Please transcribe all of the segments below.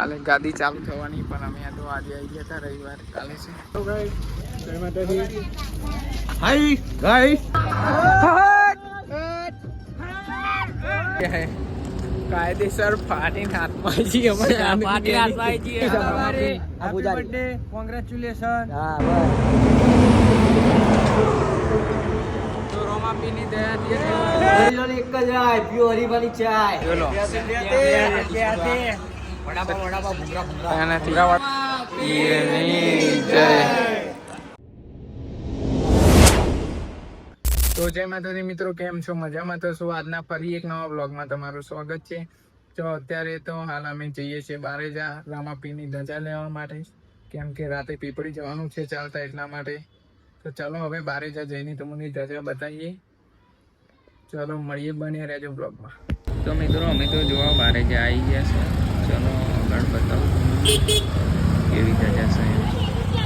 કાલે ગાદી ચાલુ થવાની પણ અમે આ તો આજે આવી ગયા હતા રવિવાર કાલે છે. તો ગાઈસ જય માતાજી. હાય ગાઈસ કાયદેસર ફાટીને હાથમાં જી અમે ફાટીને હાથમાં જી હેપી બર્થડે કોંગ્રેચ્યુલેશન હા બસ. તો રોમાપીની દયાથી હરિલોની એક જ આય પ્યો હરીફાની ચાય. તો જય માતાજી મિત્રો, કેમ છો? મજામાં તો શું આજના ફરી એક નવા બ્લોગમાં તમારું સ્વાગત છે. તો અત્યારે તો હાલ અમે જઈએ છીએ બારેજા રામાપીની ધજા લેવા માટે. કેમ કે રાતે પીપળી જવાનું છે ચાલતા એટલા માટે. તો ચાલો હવે બારેજા જઈને તમને ધજા બતાવીએ. ચાલો મળીએ બન્યા રહેજો બ્લોગમાં તો મિત્રો, અમે તો જોવા બારેજા આવી ગયા છે આગળ બતાવું. કેવી ધજા છે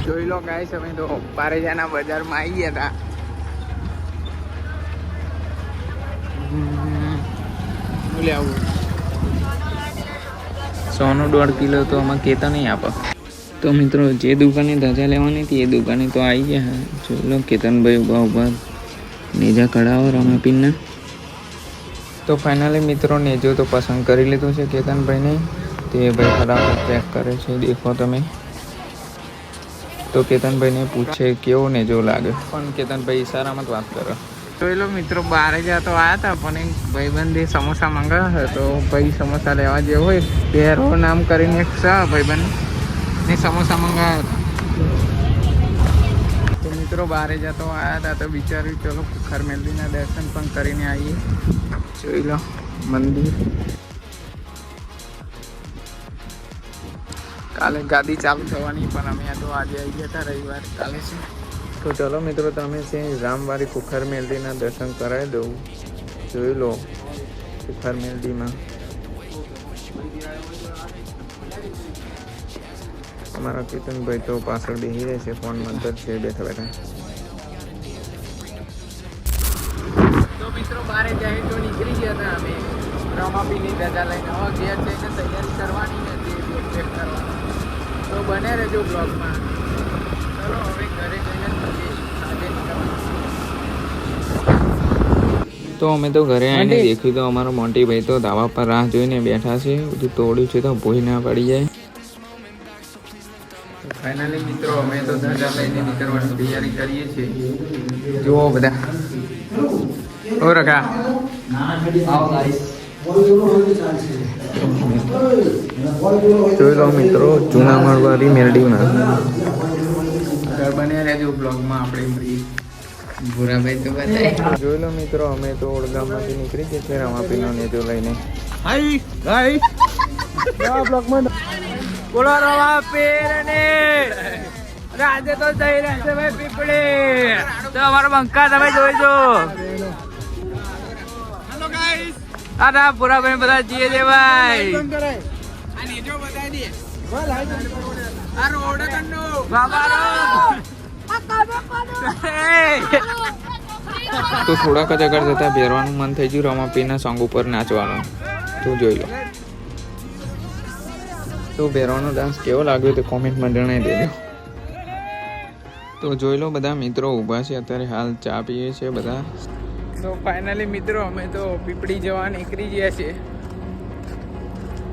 જોઈ લો ગાય અમે તો પારેજાના બજારમાં આવી ગયા હતા શું લેવું સોનું દોઢ કિલો તો આમાં કહેતા નહીં આપો. તો મિત્રો જે દુકાને ધજા લેવાની હતી એ દુકાને તો આવી ગયા જોઈ લો કેતનભાઈ ઊભા ઊભા. નેજા કઢાવો રમાપીનના. તો ફાઇનલી મિત્રો નેજો તો પસંદ કરી લીધું છે કેતનભાઈને. તે ભાઈ ફટાફટ પેક કરે છે, દેખો તમે. તો કેતનભાઈને પૂછે કેવો નેજો લાગે. પણ કેતનભાઈ ઈશારામાં જ વાત કરે. જોઈ લો મિત્રો બહાર જ તો આવ્યા હતા પણ એક ભાઈબંધે સમોસા મંગાવ્યા હતા, તો ભાઈ સમોસા લેવા જેવો હોય, પહેરો નામ કરીને એક છે ભાઈબંધ, ને સમોસા મંગાવ્યા હતા. તો મિત્રો બહારે જતો આવ્યા હતા તો વિચાર્યું, ચલો ખર મેલડીના દર્શન પણ કરીને આવીએ. જોઈ લો, મંદિર. કાલે ગાદી ચાલુ થવાની પણ અમે તો આજે આવી ગયા હતા રવિવાર કાલે છે. તો ચલો મિત્રો તમે છે રામવારી કુખર મેલડીના દર્શન કરાવી દઉં જોઈ લો કુખર મેલડીમાં. અમારા કેતનભાઈ તો પાછળ બેસી રહે છે ફોનમાં અંદર છે બેઠા બેઠા. તો મિત્રો બારે જાય તો નીકળી ગયા હતા અમે. રમાપીની રજા લઈને હવે ગયા છે તૈયારી કરવાની હતી કરવાની. બને રહેજો બ્લોગમાં ચલો હવે ઘરે જઈને. તો અમે તો ઘરે આવીને દેખ્યું તો અમારો મોટી ભાઈ તો ધાબા પર રાહ જોઈને બેઠા છે બધું તોડ્યું છે તો ભોઈ ના પડી જાય ફાઇનલી મિત્રો અમે તો ધજા લઈને નીકળવાની તૈયારી કરીએ છીએ જુઓ બધા ઓ રખા આવો ગાઈસ જોઈ લો મિત્રો જૂના મળવારી મેરડીમાં. આગળ બન્યા રહેજો બ્લોગમાં આપણે ભૂરાભાઈ તો બતાય જોઈ લો મિત્રો અમે તો ઓળગામમાંથી નીકળી ગયા છે રમાપીનો નેજો લઈને. Hi hi. બ્લોગમાં બોલો રવા પેરને આજે તો જઈ રહ્યા છે ભાઈ પીપળી. તો અમારો બંકા તમે જોઈજો અરે પૂરા ભાઈ બધા જીએ છે ભાઈ. તો થોડાક જ આગળ જતા પહેરવાનું મન થઈ ગયું રમાપીના સોંગ ઉપર નાચવાનું. તું જોઈ લો. તો પહેરવાનો ડાન્સ કેવો લાગ્યો તે કોમેન્ટમાં જણાવી દેજો. તો જોઈ લો બધા મિત્રો ઊભા છે અત્યારે હાલ ચા પીએ છે બધા. તો ફાઇનલી મિત્રો અમે તો પીપળી જવા નીકળી ગયા છીએ.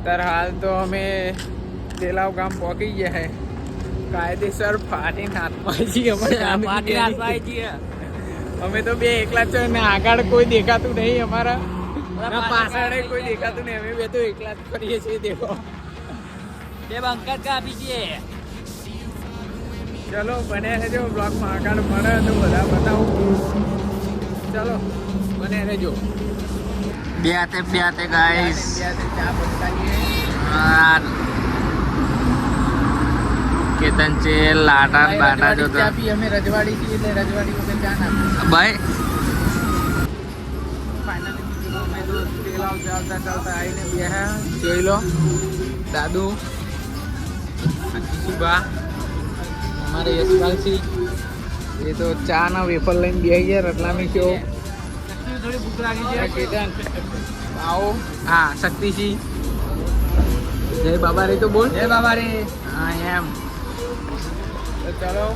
ત્યારે હાલ તો અમે તેલાવ ગામ પહોંચી ગયા છે કાયદેસર ફાટીને હાથમાં છીએ અમે તો બે એકલા છે ને આગળ કોઈ દેખાતું નહીં અમારા. પાછળ કોઈ દેખાતું નહીં. અમે બે તો એકલા જ કરીએ છીએ દેખો. બે બંકર કાપી છીએ ચલો બને રહેજો. બ્લોગમાં આગળ મળે તો બધા બતાવું. ચલો બને રહેજો બે હાથે બે હાથે ગાઈસ ચા બતાવીએ કેતન છે લાટા બાટા જો ચા પી અમે રજવાડી છીએ એટલે રજવાડી વગર ચા ના ભાઈ ફાઇનલી મિત્રો અમે તો તેલાવ ચાલતા ચાલતા આવીને બેહ્યા જોઈ લો દાદુ સુબા અમારે યશપાલસિંહ એ તો ચા ના વેફર લઈને બેસી ગયા રતલામી કેવો થોડી ભૂખ લાગી આવો. હા શક્તિસિંહ જય બાબા રે તો બોલ. જય બાબા રે હા એમ. તો ચલો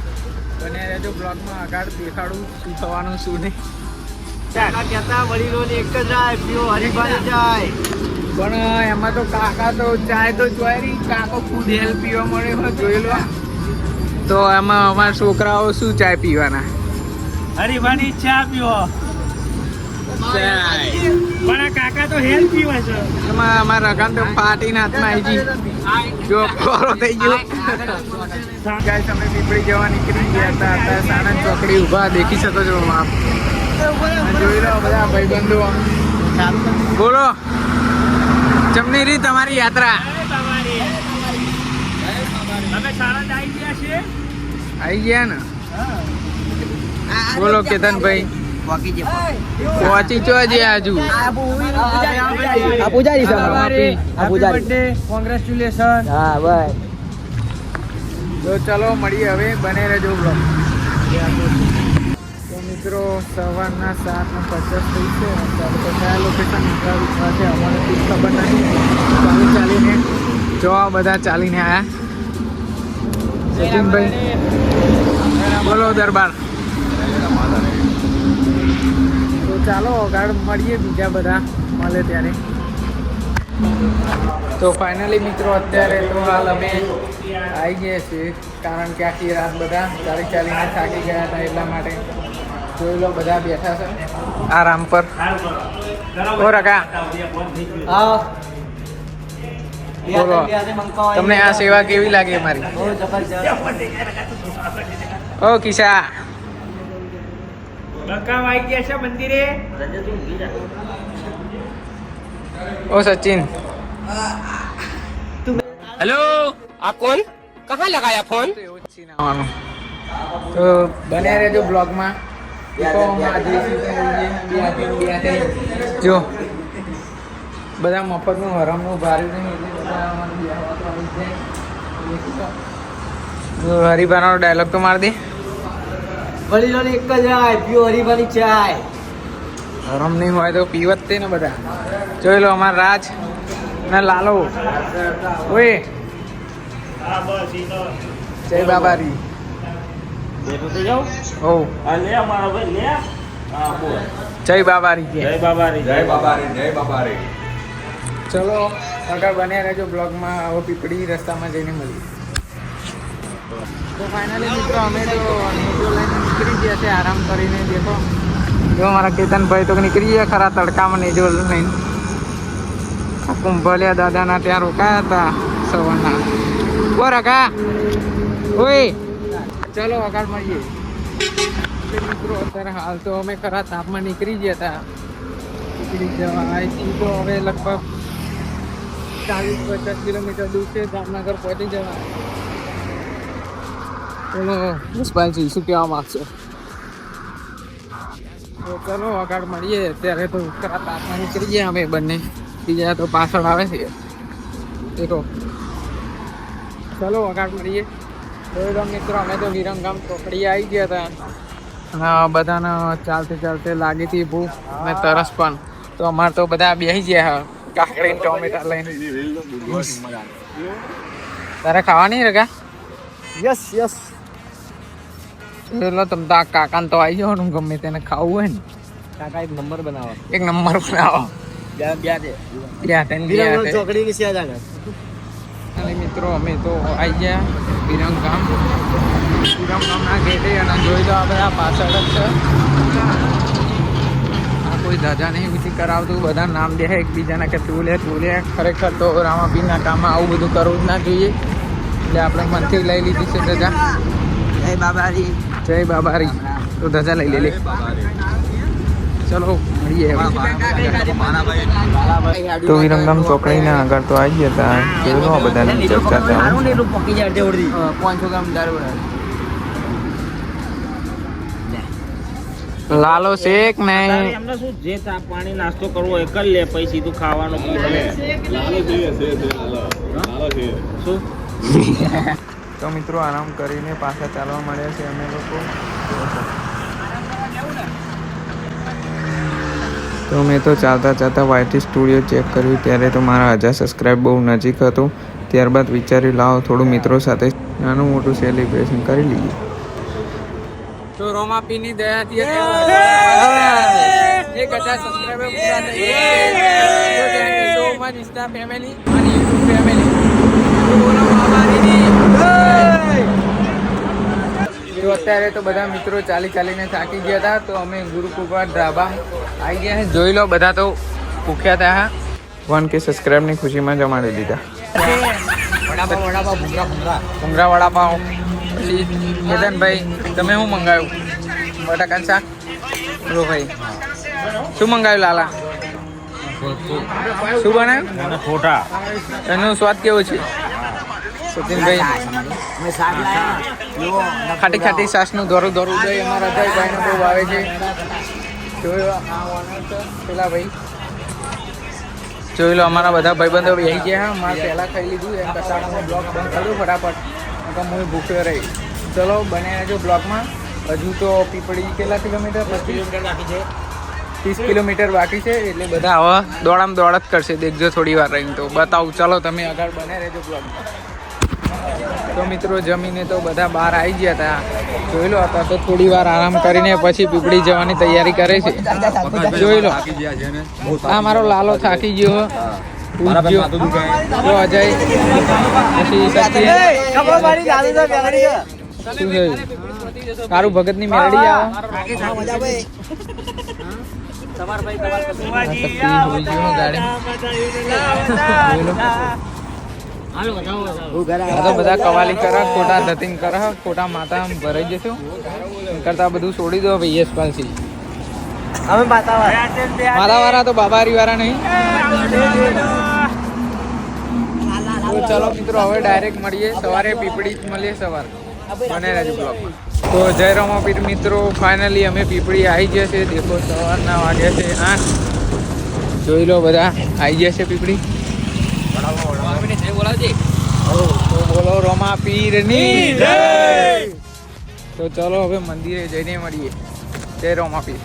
બને રહેજો બ્લોગમાં. આગળ દેખાડું શું થવાનું શું નહીં. કાકા કહેતા વડીલોને એક જ જાય પીઓ હરીફાની જાય. પણ એમાં તો કાકા તો ચાય તો ચોરી કાકો ખુદ હેલ્પ પીવા મળે હોય જોઈ લો. તો એમાં અમારા છોકરાઓ શું ચાય પીવાના? હરીફાની ચા પીવો. કાકા તો હેલ્પ પીવે છે. એમાં અમારા રકાન તો પાટીના હાથમાં આવી ગઈ જો ખોરો થઈ ગયો. ગાઈસ અમે પીપળી જવા નીકળી ગયા હતા. અત્યારે સાણંદ ચોકડી ઊભા. દેખી શકો છો આપ. જોઈ લો બધા ભાઈબંધો. બોલો. ચમની રી તમારી યાત્રા અમે સારા આવી ગયા છીએ આવી ગયા ને? બોલો કેતનભાઈ. પહોંચી ચો જે આજુ. આ પૂજારી છે આ પૂજારી. કોંગ્રેચ્યુલેશન હા ભાઈ. તો ચલો મળીએ હવે બને રહેજો બ્લોગ તો મિત્રો સવારના સાત ને પચાસ થઈ છે. તો કયા લોકેશન છે અમારે ખબર નથી ચાલી ચાલીને જો આ બધા ચાલીને આવ્યા સચિનભાઈ બોલો દરબાર. તો ચાલો અગાડ મળીએ બીજા બધા. મળે ત્યારે. તો ફાઇનલી મિત્રો અત્યારે તો હાલ અમે આવી ગયા છીએ. કારણ કે આખી રાત બધા ચાલી ચાલીને થાકી ગયા હતા એટલા માટે. જોઈ લો બધા બેઠા છે. આરામ પર. ઓ રકા. હા. તમને આ સેવા કેવી લાગે મારી ઓ કિશા. ઓ સચિન. હેલો આ કોણ? કહા લગાયા ફોન? તો બને રહેજો બ્લોગમાં. જો બધા મફતનું હરમનું ભાર્યું નહીં હરિભાનો ડાયલોગ તો માર દે. વડીલોને એક જ જાય પીઓ હરીફાની ચાય. હરમ નહીં હોય તો પીવત તે ને બધા. જોઈ લો અમારા રાજ ને લાલો. ઓય. જય બાબારી. બેઠો તો જાઓ ઓ. આ લે અમારા ભાઈ લે હા બોલ જય બાબારી જય બાબારી જય બાબારી જય બાબારી. ચલો, આગળ બન્યા રહેજો બ્લોગમાં. આવો પીપળી રસ્તામાં જઈને મળીએ. તો ફાઇનલી મિત્રો, અમે તો લઈને નીકળી ગયા છે, આરામ કરીને દેખો જો મારા કેતનભાઈ તો નીકળી ગયા, ખરા તડકામાં નેજો લઈને. કુંભલિયા દાદાના ત્યાં રોકાયા હતા સવારના. બોર કા ઓય. ચલો, આગળ મળીએ. મિત્રો, અત્યારે હાલ તો અમે ખરા તાપમાં નીકળી ગયા હતા. નીકળી જવા અહીંથી તો હવે લગભગ ચાલીસ પચાસ કિલોમીટર દૂર છે, જામનગર પહોંચી જવા ચલો પુષ્પાલજી શું કહેવા માગશો? તો ચલો આગળ મળીએ, અત્યારે તો ખરા તાપમાં નીકળી ગયા અમે બંને. બીજા તો પાછળ આવે છે. દેખો ચલો આગળ મળીએ. જોઈ મિત્રો, અમે તો વિરંગામ ચોકડી આવી ગયા હતા. અને બધાને ચાલતે ચાલતે લાગી હતી ભૂખ અને તરસ પણ. તો અમારે તો બધા બેસી ગયા. કાકડી ને ટોમેટા લઈને તારે ખાવાની રગા યસ યસ ચલો તમ તો આ કાકાને તો આવી જવાનું ગમે તેને ખાવું હોય ને કાકા એક નંબર બનાવો એક નંબર બનાવો બ્યા બ્યા દે બે ત્રણ બે હાથે. ચોકડી ની સેજ આગળ અને મિત્રો અમે તો આવી ગયા વિરમગામ વિરમગામના ગેટે અને જોઈ લો આ બધા પાછળ જ છે આ કોઈ ધજા નહીં બીજી કરાવતું બધા નામ દે એકબીજાના કે તું લે તું લે. ખરેખર તો રામાપીરના કામમાં આવું બધું કરવું જ ના જોઈએ. એટલે આપણે મનથી લઈ લીધી છે ધજા. જય બાબારી જય બાબારી. તો ધજા લઈ લે લે. ચલો મળીએ તો વિરંગમ ચોકડીના આગળ તો આવી ગયા હતા. કેવું લો બધાની ચર્ચા પાંચસો ગ્રામ દારૂ લાલો શેક ને એમને શું જે ચા પાણી નાસ્તો કરવો એ કરી લે પછી સીધું ખાવાનું પી લે શું? તો મિત્રો આરામ કરીને પાછા ચાલવા મળ્યા છે અમે લોકો. તો મેં તો ચાલતા ચાલતા વાયટી સ્ટુડિયો ચેક કર્યું ત્યારે તો મારા હજાર સબસ્ક્રાઈબ બહુ નજીક હતું. ત્યારબાદ વિચાર્યું લાવો થોડું મિત્રો સાથે નાનું મોટું સેલિબ્રેશન કરી લઈએ. તો રોમાપીની દયાથી એક હજાર સબસ્ક્રાઈબર પૂરા થઈ ગયા thank you so much insta family અને યુટ્યુબ ફેમિલી બોલો મામાની તો અત્યારે તો બધા મિત્રો ચાલી ચાલીને થાકી ગયા હતા તો અમે ગુરુકૃપા ઢાબા આવી ગયા છે જોઈ લો બધા તો ભૂખ્યા હતા હા. વન કે સબસ્ક્રાઈબની ખુશીમાં જમાડી દીધા. ભૂંગરા વડાપાવ. પછી કેતનભાઈ તમે શું મંગાવ્યું? બટાકાનું શાક? રો ભાઈ. શું મંગાવ્યું, લાલા? શું બનાવ્યું ફોટા એનો સ્વાદ કેવો છે? સચિનભાઈ ખાટી ખાટી સાસનું દોરું દોરું જોઈએ અમારા ભાઈ બહુ ભાવે છે. પેલા ભાઈ. જોઈ લો, અમારા બધા ભાઈબંધો બેસી ગયા. મારે પહેલાં ખાઈ લીધું, એમ હું બ્લોગ બંધ કર્યું ફટાફટ. તો હું ભૂખ્યો રહી. ચલો બને રહેજો બ્લોગમાં હજુ તો પીપળી કેટલા કિલોમીટર પચીસ ત્રીસ કિલોમીટર બાકી છે એટલે બધા હવે દોડામ દોડ જ કરશે. દેખજો થોડી વાર રહીને તો. બતાવું ચલો તમે આગળ બને રહેજો બ્લોગમાં તો મિત્રો જમીને તો બધા બહાર આવી ગયા હતા. જોઈ લો હતા તો થોડી વાર આરામ કરીને પછી પીપળી જવાની તૈયારી કરે છે. જોઈ લો. આ મારો લાલો થાકી ગયો. જો અજય પછી સચિન કારું ભગતની મેરડી આવે. બધા કવાલી કરા ખોટા ધતિંગ કરા ખોટા માતા ભરાઈ જશે. કરતા બધું છોડી દો ભાઈ યશપાલસિંહ. મારા વાળા તો બાબારી વાળા નહીં. તો ચલો મિત્રો, હવે ડાયરેક્ટ મળીએ. સવારે પીપળી મળીએ સવારે. મને રાજુ બ્લોગમાં તો જય રમાપીર મિત્રો ફાઇનલી અમે પીપળી આવી ગયા છે. દેખો, સવારના વાગ્યા છે આઠ. જોઈ લો બધા આવી ગયા છે પીપળી. બોલો રોમા પીરની તો ચલો હવે મંદિરે જઈને મળીએ. જય રોમા પીર.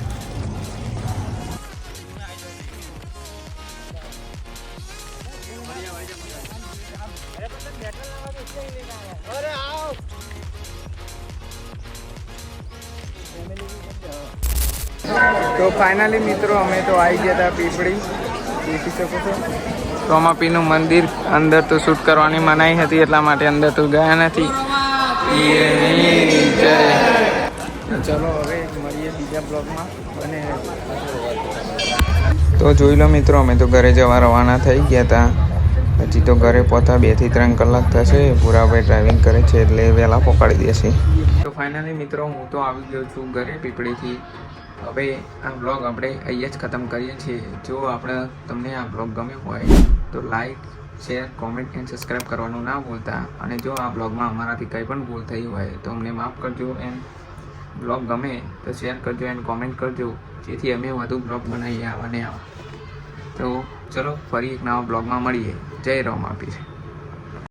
ફાઇનલી મિત્રો, અમે તો આવી ગયા હતા પીપળી. દેખી શકો છો. સોમાપીનું મંદિર અંદર તો શૂટ કરવાની મનાઈ હતી, એટલા માટે અંદર તો ગયા નથી. ચલો હવે મળીએ બીજા બ્લોગમાં. તો જોઈ લો મિત્રો, અમે તો ઘરે જવા રવાના થઈ ગયા હતા હજી તો ઘરે પહોંચતા બેથી ત્રણ કલાક થશે. પૂરાભાઈ ડ્રાઇવિંગ કરે છે એટલે વહેલા પકડી દેશે તો ફાઇનલી મિત્રો, હું તો આવી ગયો છું ઘરે પીપળીથી. હવે આ બ્લોગ આપણે અહીંયા જ ખતમ કરીએ છીએ. જો આપણે તમને આ બ્લોગ ગમ્યો હોય, તો like share comment and subscribe કરવાનું ના ભૂલતા. અને જો આ બ્લોગમાં અમારાથી કંઈ પણ ભૂલ થઈ હોય, તો અમને માફ કરજો એન્ડ બ્લોગ ગમે તો શેર કરજો એન્ડ કોમેન્ટ કરજો, જેથી અમે વધુ બ્લોગ બનાવીએ આવા ને આવા. તો ચલો, ફરી એક નવા બ્લોગમાં મળીએ. જય રામ આપીશ